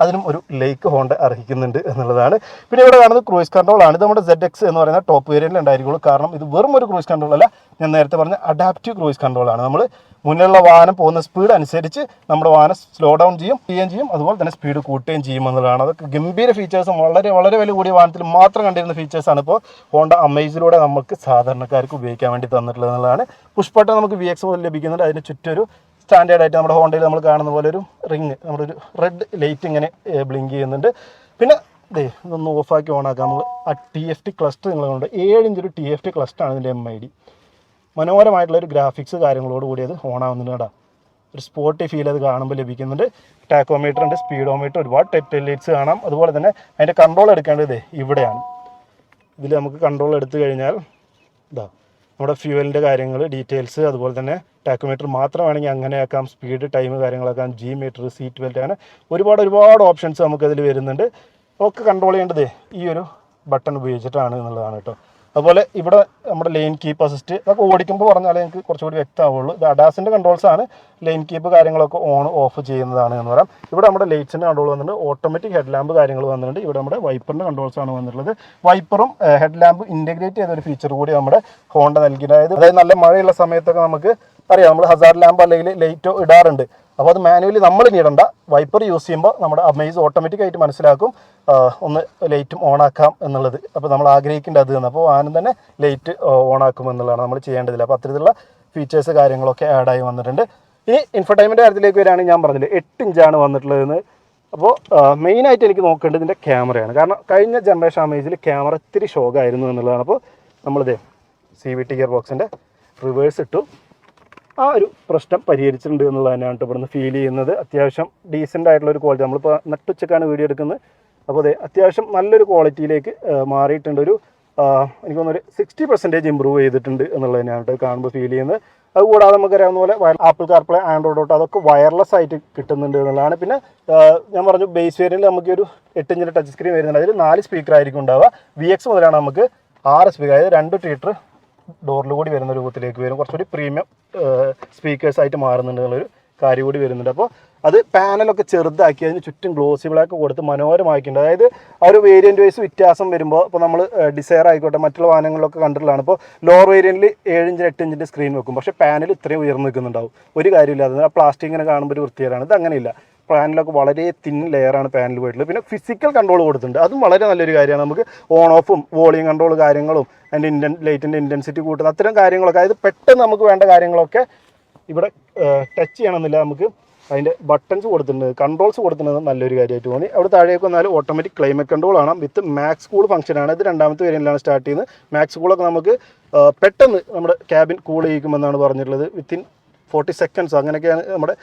അതിനും ഒരു ലേക്ക് ഹോണ്ട അർഹിക്കുന്നുണ്ട് എന്നുള്ളതാണ്. പിന്നെ ഇവിടെ കാണുന്നത് ക്രൂയിസ് കൺട്രോൾ ആണ്. ഇത് നമ്മുടെ സെഡ് എക്സ് എന്ന് പറയുന്ന ടോപ്പ് വേരിയന്റിൽ ഉണ്ടായിരിക്കുള്ളൂ. കാരണം ഇത് വെറും ഒരു ക്രൂയിസ് കൺട്രോൾ അല്ല ഞാൻ നേരത്തെ പറഞ്ഞ അഡാപ്റ്റീവ് ക്രൂയിസ് കൺട്രോൾ ആണ്. നമ്മൾ മുന്നിലുള്ള വാഹനം പോകുന്ന സ്പീഡ് അനുസരിച്ച് നമ്മുടെ വാഹനം സ്ലോ ഡൗൺ ചെയ്യും ചെയ്യുകയും ചെയ്യും. അതുപോലെ തന്നെ സ്പീഡ് കൂട്ടുകയും ചെയ്യും എന്നുള്ളതാണ്. അതൊക്കെ ഗംഭീര ഫീച്ചേഴ്സും വളരെ വളരെ വലിയ കൂടിയ വാഹനത്തിൽ മാത്രം കണ്ടിരുന്ന ഫീച്ചേഴ്സാണ് ഇപ്പോൾ ഹോണ്ട അമേസിലൂടെ നമുക്ക് സാധാരണക്കാർക്ക് ഉപയോഗിക്കാൻ വേണ്ടി തന്നിട്ടുള്ളത് എന്നുള്ളതാണ്. പുഷ്പട്ട നമുക്ക് വി എക്സ് ലഭിക്കുന്നുണ്ട്. അതിന് ചുറ്റൊരു സ്റ്റാൻഡേർഡ് ആയിട്ട് നമ്മുടെ ഹോണ്ടയിൽ നമ്മൾ കാണുന്ന പോലെ ഒരു റിങ് നമ്മുടെ ഒരു റെഡ് ലൈറ്റ് ഇങ്ങനെ ബ്ലിങ്ക് ചെയ്യുന്നുണ്ട്. പിന്നെ ദേ ഇതൊന്ന് ഓഫാക്കി ഓണാക്കാം നമ്മൾ ആ ടി എഫ് ടി ക്ലസ്റ്റർ നിങ്ങളുണ്ട് ഏഴ് ഇഞ്ച് ഒരു ടി എഫ് ടി ക്ലസ്റ്റർ ആണ് ഇതിന്റെ എം ഐ ഡി മനോഹരമായിട്ടുള്ള ഒരു ഗ്രാഫിക്സ് കാര്യങ്ങളോട് കൂടി അത് ഓൺ ആവുന്നുണ്ട് കേട്ടോ. ഒരു സ്പോട്ടി ഫീൽ അത് കാണുമ്പോൾ ലഭിക്കുന്നുണ്ട്. ടാക്കോമീറ്റർ ഉണ്ട് സ്പീഡോമീറ്റർ ഒരുപാട് ടെറ്റ് ലൈറ്റ്സ് കാണാം. അതുപോലെ തന്നെ അതിന്റെ കൺട്രോൾ എടുക്കേണ്ടത് ഇവിടെയാണ്. ഇതിൽ നമുക്ക് കൺട്രോൾ എടുത്തു കഴിഞ്ഞാൽ ഇതാ നമ്മുടെ ഫ്യൂവലിന്റെ കാര്യങ്ങൾ ഡീറ്റെയിൽസ് അതുപോലെ തന്നെ ടാക്കോമീറ്റർ മാത്രമാണെങ്കിൽ അങ്ങനെ ആക്കാം സ്പീഡ് ടൈം കാര്യങ്ങളാക്കാം. ജി മീറ്റർ സീറ്റ് ബെൽറ്റ് അങ്ങനെ ഒരുപാട് ഒരുപാട് ഓപ്ഷൻസ് നമുക്കതിൽ വരുന്നുണ്ട്. ഒക്കെ കൺട്രോൾ ചെയ്യേണ്ടത് ഈ ഒരു ബട്ടൺ ഉപയോഗിച്ചിട്ടാണ് എന്നുള്ളതാണ് കേട്ടോ. അതുപോലെ ഇവിടെ നമ്മുടെ ലെയിൻ കീപ്പ് അസിസ്റ്റ് ഇതൊക്കെ ഓടിക്കുമ്പോൾ പറഞ്ഞാലേ എനിക്ക് കുറച്ചുകൂടി വ്യക്തമാവുള്ളൂ. ഇത് അഡാസിന്റെ കൺട്രോൾസ് ആണ്. ലൈൻ കീപ്പ് കാര്യങ്ങളൊക്കെ ഓൺ ഓഫ് ചെയ്യുന്നതാണ് എന്ന് പറയാം. ഇവിടെ നമ്മുടെ ലൈറ്റ്സിന്റെ കൺട്രോൾ വന്നിട്ടുണ്ട്. ഓട്ടോമാറ്റിക് ഹെഡ് ലാമ്പ് കാര്യങ്ങൾ വന്നിട്ടുണ്ട്. ഇവിടെ നമ്മുടെ വൈപ്പറിന്റെ കൺട്രോൾസ് ആണ് വന്നിട്ടുള്ളത്. വൈപ്പറും ഹെഡ് ലാമ്പ് ഇന്റഗ്രേറ്റ് ചെയ്ത ഒരു ഫീച്ചർ കൂടി നമ്മുടെ ഹോണ്ട നൽകിയത് അതായത് അതായത് നല്ല മഴയുള്ള സമയത്തൊക്കെ നമുക്ക് അറിയാം നമ്മൾ ഹസാർ ലാമ്പ് അല്ലെങ്കിൽ ലൈറ്റോ ഇടാറുണ്ട്. അപ്പോൾ അത് മാനുവലി നമ്മൾ ഇടണ്ട. വൈപ്പർ യൂസ് ചെയ്യുമ്പോൾ നമ്മുടെ അമേസ് ഓട്ടോമാറ്റിക്കായിട്ട് മനസ്സിലാക്കും ഒന്ന് ലൈറ്റും ഓൺ ആക്കാം എന്നുള്ളത്. അപ്പോൾ നമ്മൾ ആഗ്രഹിക്കേണ്ട അത് തന്നെ. അപ്പോൾ വാഹനം തന്നെ ലൈറ്റ് ഓൺ ആക്കും എന്നുള്ളതാണ് നമ്മൾ ചെയ്യേണ്ടതില്ല അപ്പോൾ അത്തരത്തിലുള്ള ഫീച്ചേഴ്സ് കാര്യങ്ങളൊക്കെ ആഡായി വന്നിട്ടുണ്ട്. ഇനി ഇൻഫർടൈൻമെന്റ് കാര്യത്തിലേക്ക് വരികയാണെങ്കിൽ ഞാൻ പറഞ്ഞില്ലേ എട്ട് ഇഞ്ചാണ് വന്നിട്ടുള്ളതെന്ന്. അപ്പോൾ മെയിനായിട്ട് എനിക്ക് നോക്കേണ്ടത് ഇതിന്റെ ക്യാമറയാണ് കാരണം കഴിഞ്ഞ ജനറേഷൻ അമേജിൽ ക്യാമറ ഇത്തിരി ഷോക്കായിരുന്നു എന്നുള്ളതാണ്. അപ്പോൾ നമ്മളിത് സി വി ടി ഗിയർ ബോക്സിന്റെ റിവേഴ്സ് ഇട്ടു. ആ ഒരു പ്രശ്നം പരിഹരിച്ചിട്ടുണ്ട് എന്നുള്ളത് തന്നെയാണ് ഇവിടുന്ന് ഫീൽ ചെയ്യുന്നത്. അത്യാവശ്യം ഡീസന്റ് ആയിട്ടുള്ള ഒരു ക്വാളിറ്റി നമ്മളിപ്പോൾ നട്ടുച്ചക്കാണ് വീഡിയോ എടുക്കുന്നത്. അപ്പോൾ അതെ അത്യാവശ്യം നല്ലൊരു ക്വാളിറ്റിയിലേക്ക് മാറിയിട്ടുണ്ട് ഒരു എനിക്ക് തോന്നുന്നു ഒരു സിക്സ്റ്റി പെർസെന്റേജ് ഇമ്പ്രൂവ് ചെയ്തിട്ടുണ്ട് എന്നുള്ളത് തന്നെയാണ് കാണുമ്പോൾ ഫീൽ ചെയ്യുന്നത്. അതുകൂടാതെ നമുക്കറിയാവുന്ന പോലെ ആപ്പിൾ കാർപ്ലേ ആൻഡ്രോയിഡ് ഓട്ടോ അതൊക്കെ വയർലെസ് ആയിട്ട് കിട്ടുന്നുണ്ട് എന്നുള്ളതാണ്. പിന്നെ ഞാൻ പറഞ്ഞു ബേസ് വേരിയന്റിൽ നമുക്ക് ഒരു എട്ട് ഇഞ്ചിന്റെ ടച്ച് സ്ക്രീൻ വരുന്നുണ്ട്. അതിൽ നാല് സ്പീക്കർ ആയിരിക്കും ഉണ്ടാവുക. വി എക്സ് മുതലാണ് നമുക്ക് ആറ് സ്പീക്കർ അതായത് രണ്ട് ടീറ്റർ ഡോറിൽ കൂടി വരുന്ന രൂപത്തിലേക്ക് വരും. കുറച്ചുകൂടി പ്രീമിയം സ്പീക്കേഴ്സായിട്ട് മാറുന്നുണ്ട് എന്നുള്ളൊരു കാര്യം കൂടി വരുന്നുണ്ട്. അപ്പോൾ അത് പാനലൊക്കെ ചെറുതാക്കി അതിന് ചുറ്റും ഗ്ലോസി ബ്ലാക്ക് കൊടുത്ത് മനോഹരമാക്കിയിട്ടുണ്ട്. അതായത് ആ ഒരു വേരിയന്റ് വൈസ് വ്യത്യാസം വരുമ്പോൾ ഇപ്പോൾ നമ്മൾ ഡിസയർ ആയിക്കോട്ടെ മറ്റുള്ള വാഹനങ്ങളിലൊക്കെ കണ്ടിട്ടുള്ളതാണ്. ഇപ്പോൾ ലോവർ വേരിയന്റിൽ ഏഴ് ഇഞ്ച് എട്ട് ഇഞ്ചിന്റെ സ്ക്രീൻ വെക്കും. പക്ഷേ പാനൽ ഇത്രയും ഉയർന്നു നിൽക്കുന്നുണ്ടാവും. ഒരു കാര്യമില്ല അത് ആ പ്ലാസ്റ്റിക് ഇങ്ങനെ കാണുമ്പോൾ ഒരു വൃത്തികേടാണ്. ഇത് അങ്ങനെയില്ല പാനലൊക്കെ വളരെ തിൻ ലെയറാണ് പാനൽ പോയിട്ടുള്ളത്. പിന്നെ ഫിസിക്കൽ കൺട്രോൾ കൊടുത്തിട്ടുണ്ട്. അതും വളരെ നല്ലൊരു കാര്യമാണ്. നമുക്ക് ഓൺ ഓഫും വോളിയം കൺട്രോൾ കാര്യങ്ങളും അതിന്റെ ഇന്റൻ ലൈറ്റിന്റെ ഇന്റൻസിറ്റി കൂട്ടുന്ന അത്തരം കാര്യങ്ങളൊക്കെ. അതായത് പെട്ടെന്ന് നമുക്ക് വേണ്ട കാര്യങ്ങളൊക്കെ ഇവിടെ ടച്ച് ചെയ്യണമെന്നില്ല നമുക്ക്. അതിന്റെ ബട്ടൺസ് കൊടുത്തിട്ടുണ്ട്. കൺട്രോൾസ് കൊടുത്തിട്ടുണ്ട്. നല്ലൊരു കാര്യമായിട്ട് തോന്നി. അവിടെ താഴേക്ക് വന്നാൽ ഓട്ടോമാറ്റിക് ക്ലൈമറ്റ് കൺട്രോൾ ആണ്. വിത്ത് മാക്സ് കൂൾ ഫംഗ്ഷനാണ് ഇത് രണ്ടാമത്തെ വേരിയന്റിലാണ് സ്റ്റാർട്ട് ചെയ്യുന്നത്. മാക്സ് കൂളൊക്കെ നമുക്ക് പെട്ടെന്ന് നമ്മുടെ ക്യാബിൻ കൂൾ ചെയ്യിക്കുമെന്നാണ് പറഞ്ഞിട്ടുള്ളത്. വിത്തിൻ ഫോർട്ടി സെക്കൻഡ്സ് അങ്ങനെയൊക്കെയാണ് നമ്മുടെ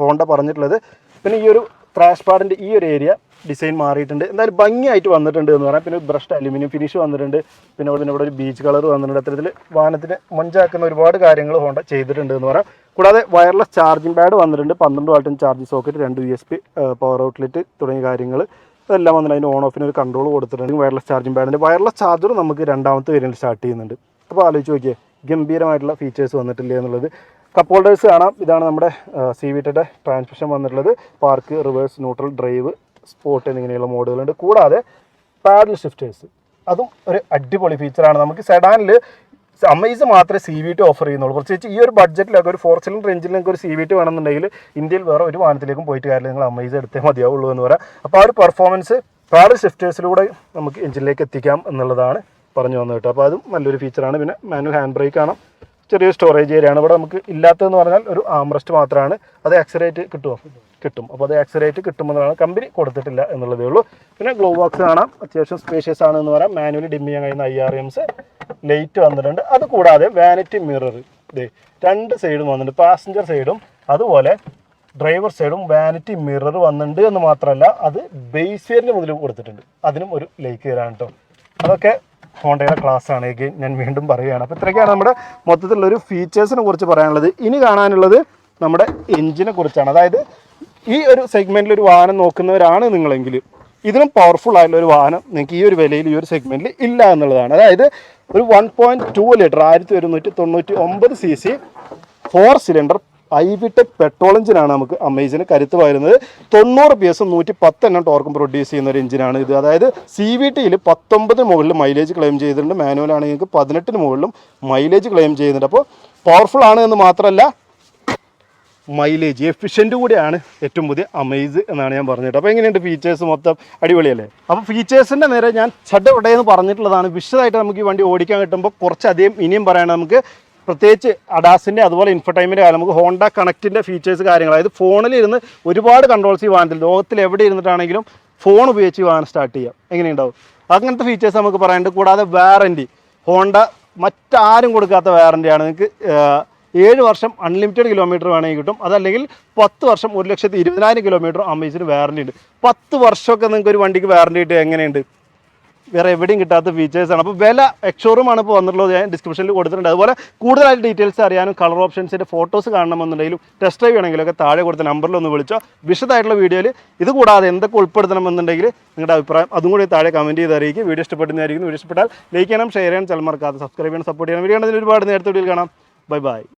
ഹോണ്ട പറഞ്ഞിട്ടുള്ളത്. പിന്നെ ഈ ഒരു ക്രാഷ് പാഡിന്റെ ഈ ഒരു ഏരിയ ഡിസൈൻ മാറിയിട്ടുണ്ട്. എന്തായാലും ഭംഗിയായിട്ട് വന്നിട്ടുണ്ട് എന്ന് പറയാം. പിന്നെ ബ്രഷ്ഡ് അലുമിനിയം ഫിനിഷ് വന്നിട്ടുണ്ട്. പിന്നെ ഇവിടെ ഇവിടെ ഒരു ബീച്ച് കളർ വന്നിട്ടുണ്ട്. അത്തരത്തിൽ വാഹനത്തിന് മൊഞ്ചാക്കുന്ന ഒരുപാട് കാര്യങ്ങൾ ഹോണ്ട ചെയ്തിട്ടുണ്ട് എന്ന് പറയാം. കൂടാതെ വയർലെസ് ചാർജിങ് പാഡ് വന്നിട്ടുണ്ട്. പന്ത്രണ്ട് വാട്ടിൻ ചാർജ് സോക്കറ്റ് രണ്ട് U S B power outlet തുടങ്ങിയ കാര്യങ്ങൾ. ഇതെല്ലാം വന്നിട്ട് അതിന് ഓൺ ഓഫിന് ഒരു കൺട്രോൾ കൊടുത്തിട്ടുണ്ട്. വയർലെസ് ചാർജിങ് പാഡിന്റെ വയർലെസ് ചാർജർ നമുക്ക് രണ്ടാമത്തെ വേരിയന്റ് സ്റ്റാർട്ട് ചെയ്യുന്നുണ്ട്. അപ്പോൾ ആലോചിച്ച് നോക്കിയേ ഗംഭീരമായിട്ടുള്ള ഫീച്ചേഴ്സ് വന്നിട്ടില്ല എന്നുള്ളത്. കപ്പ് ഹോൾഡേഴ്സ് കാണാം. ഇതാണ് നമ്മുടെ സി വിറ്റയുടെ ട്രാൻസ്മിഷൻ വന്നിട്ടുള്ളത്. Park reverse neutral drive sport എന്നിങ്ങനെയുള്ള മോഡുകളുണ്ട് കൂടാതെ പാഡൽ ഷിഫ്റ്റേഴ്സ് അതും ഒരു അടിപൊളി ഫീച്ചറാണ് നമുക്ക് സെഡാനിൽ അമേസ് മാത്രമേ സി വി ടി ഓഫർ ചെയ്യുന്നുള്ളൂ. പ്രത്യേകിച്ച് ഈ ഒരു ബഡ്ജറ്റിലൊക്കെ ഒരു ഫോർ സിലിണ്ടർ എഞ്ചിൽ നിങ്ങൾക്ക് ഒരു സി വി ടി വേണമെന്നുണ്ടെങ്കിൽ ഇന്ത്യയിൽ വേറെ ഒരു വാഹനത്തിലേക്കും പോയിട്ട് കാര്യമില്ല. നിങ്ങൾ അമേസ് എടുത്തേ മതിയാവുള്ളൂ എന്ന് പറയാം. അപ്പോൾ ആ ഒരു പെർഫോമൻസ് പാഡൽ ഷിഫ്റ്റേഴ്സിലൂടെ നമുക്ക് എഞ്ചിനിലേക്ക് എത്തിക്കാം എന്നുള്ളതാണ് പറഞ്ഞു വന്നത് കേട്ടോ. അപ്പോൾ അതും നല്ലൊരു ഫീച്ചറാണ് പിന്നെ മാനുവൽ ഹാൻഡ് ബ്രേക്ക് ആണ് ചെറിയ സ്റ്റോറേജ് ഏരിയ ആണ്. ഇവിടെ നമുക്ക് ഇല്ലാത്തതെന്ന് പറഞ്ഞാൽ ഒരു ആംറസ്റ്റ് മാത്രമാണ്. അത് ആക്സറേറ്റ് കിട്ടുമോ കിട്ടും. അപ്പോൾ അത് ആക്സറേറ്റ് കിട്ടുമെന്നാണ് കമ്പനി കൊടുത്തിട്ടില്ല എന്നുള്ളതേ ഉള്ളൂ. പിന്നെ ഗ്ലോ ബോക്സ് കാണാം. അത്യാവശ്യം സ്പേഷ്യസ് ആണ് എന്ന് പറയാം. മാനുവലി ഡിം ചെയ്യാൻ കഴിയുന്ന ഐ ആർ എംസ് ലൈറ്റ് വന്നിട്ടുണ്ട്. അത് കൂടാതെ വാനിറ്റി മിറർ ഇതേ രണ്ട് സൈഡും വന്നിട്ടുണ്ട്. പാസഞ്ചർ സൈഡും അതുപോലെ ഡ്രൈവർ സൈഡും വാനിറ്റി മിറർ വന്നിട്ടുണ്ട് എന്ന് മാത്രമല്ല അത് ബേസ് വേരിയന്റ് മുതൽ കൊടുത്തിട്ടുണ്ട്. അതിനും ഒരു ലൈക്ക് തരാൻ കേട്ടോ അതൊക്കെ ഹോണ്ടയുടെ ക്ലാസ് ആണ്. എഗെയിൻ ഞാൻ വീണ്ടും പറയുകയാണ്. അപ്പോൾ ഇത്രയൊക്കെയാണ് നമ്മുടെ മൊത്തത്തിലുള്ള ഒരു ഫീച്ചേഴ്സിനെ കുറിച്ച് പറയാനുള്ളത്. ഇനി കാണാനുള്ളത് നമ്മുടെ എഞ്ചിനെ കുറിച്ചാണ്. അതായത് ഈ ഒരു സെഗ്മെന്റിൽ ഒരു വാഹനം നോക്കുന്നവരാണ് നിങ്ങളെങ്കിൽ. ഇതിനും പവർഫുൾ ആയിട്ടുള്ള ഒരു വാഹനം നിങ്ങൾക്ക് ഈ ഒരു വിലയിൽ ഈ ഒരു സെഗ്മെന്റിൽ ഇല്ല എന്നുള്ളതാണ്. അതായത് ഒരു വൺ പോയിന്റ് ടു ലിറ്റർ ആയിരത്തി ഒരുന്നൂറ്റി തൊണ്ണൂറ്റി ഒമ്പത് C C four cylinder I VTEC petrol എഞ്ചിനാണ് നമുക്ക് അമേസിന് കരുത്ത് വരുന്നത് തൊണ്ണൂറ് പി എസും നൂറ്റി പത്തെണ്ണം ടോർക്കും പ്രൊഡ്യൂസ് ചെയ്യുന്ന ഒരു എഞ്ചിനാണ് ഇത്. അതായത് സി വി ടിയിൽ പത്തൊമ്പതിന് മുകളിൽ മൈലേജ് ക്ലെയിം ചെയ്തിട്ടുണ്ട്. മാനുവൽ ആണെങ്കിൽ നിങ്ങൾക്ക് പതിനെട്ടിന് മുകളിലും മൈലേജ് ക്ലെയിം ചെയ്യുന്നുണ്ട് അപ്പോൾ പവർഫുൾ ആണ് എന്ന് മാത്രമല്ല മൈലേജ് എഫിഷ്യന്റ് കൂടിയാണ് ഏറ്റവും പുതിയ അമേസ് എന്നാണ് ഞാൻ പറഞ്ഞിട്ട് അപ്പോൾ എങ്ങനെയുണ്ട് ഫീച്ചേഴ്സ് മൊത്തം? അടിപൊളിയല്ലേ? അപ്പോൾ ഫീച്ചേഴ്സിന്റെ നേരെ ഞാൻ ചട്ട എന്ന് പറഞ്ഞിട്ടുള്ളതാണ്. വിശദമായിട്ട് നമുക്ക് ഈ വണ്ടി ഓടിക്കാൻ കിട്ടുമ്പോൾ കുറച്ചധികം ഇനിയും പറയണം നമുക്ക്. പ്രത്യേകിച്ച് അഡാസിന്റെ അതുപോലെ ഇൻഫർടൈമിന്റെ കാര്യം നമുക്ക് ഹോണ്ട കണക്റ്റിന്റെ ഫീച്ചേഴ്സ് കാര്യങ്ങൾ. അതായത് ഫോണിൽ ഇരുന്ന് ഒരുപാട് കൺട്രോൾസ് ഈ വാഹനത്തിൽ ലോകത്തിൽ എവിടെ ഇരുന്നിട്ടാണെങ്കിലും ഫോൺ ഉപയോഗിച്ച് വാഹനം സ്റ്റാർട്ട് ചെയ്യാം. എങ്ങനെയുണ്ടാവും? അങ്ങനത്തെ ഫീച്ചേഴ്സ് നമുക്ക് പറയാനുണ്ട്. കൂടാതെ വാറന്റി ഹോണ്ട മറ്റാരും കൊടുക്കാത്ത വാറന്റിയാണ് നിങ്ങൾക്ക് ഏഴ് വർഷം അൺലിമിറ്റഡ് കിലോമീറ്റർ വേണമെങ്കിൽ കിട്ടും. അതല്ലെങ്കിൽ പത്ത് വർഷം ഒരു ലക്ഷത്തി ഇരുപതിനായിരം കിലോമീറ്റർ അമേസിന് വാറന്റി ഉണ്ട്. പത്ത് വർഷമൊക്കെ നിങ്ങൾക്ക് ഒരു വണ്ടിക്ക് വാറന്റി കിട്ടുക എങ്ങനെയുണ്ട്? വേറെ എവിടെയും കിട്ടാത്ത ഫീച്ചേഴ്സാണ് അപ്പോൾ വില എക്സോറൂം ആണ് ഇപ്പോൾ വന്നിട്ടുള്ളത്. ഞാൻ ഡിസ്ക്രിപ്ഷനിൽ കൊടുത്തിട്ടുണ്ട്. അതുപോലെ കൂടുതലായിട്ട് ഡീറ്റെയിൽസ് അറിയാനും കളർ ഓപ്ഷൻസിന്റെ ഫോട്ടോസ് കാണണമെന്നുണ്ടെങ്കിലും ടെസ്റ്റ് ഡ്രൈവ് വേണമെങ്കിലൊക്കെ താഴെ കൊടുത്ത നമ്പറിൽ ഒന്ന് വിളിച്ചോ. വിശദമായിട്ടുള്ള വീഡിയോയിൽ ഇത് കൂടാതെ എന്തൊക്കെ ഉൾപ്പെടുത്തണമെന്നുണ്ടെങ്കിൽ നിങ്ങളുടെ അഭിപ്രായം അതും കൂടി താഴെ കമന്റ് ചെയ്ത് അറിയിക്കും വീഡിയോ ഇഷ്ടപ്പെടുന്നതായിരിക്കും വീഡിയോ ഇഷ്ടപ്പെട്ടാൽ ലൈക്ക് ചെയ്യണം ഷെയർ ചെയ്യണം. ചലമറക്കാതെ സബ്സ്ക്രൈബ് ചെയ്യണം സപ്പോർട്ട് ചെയ്യണം. വീഡിയോ ഒരുപാട് നേരത്തെ വീഡിയോയിൽ കാണാം. Bye bye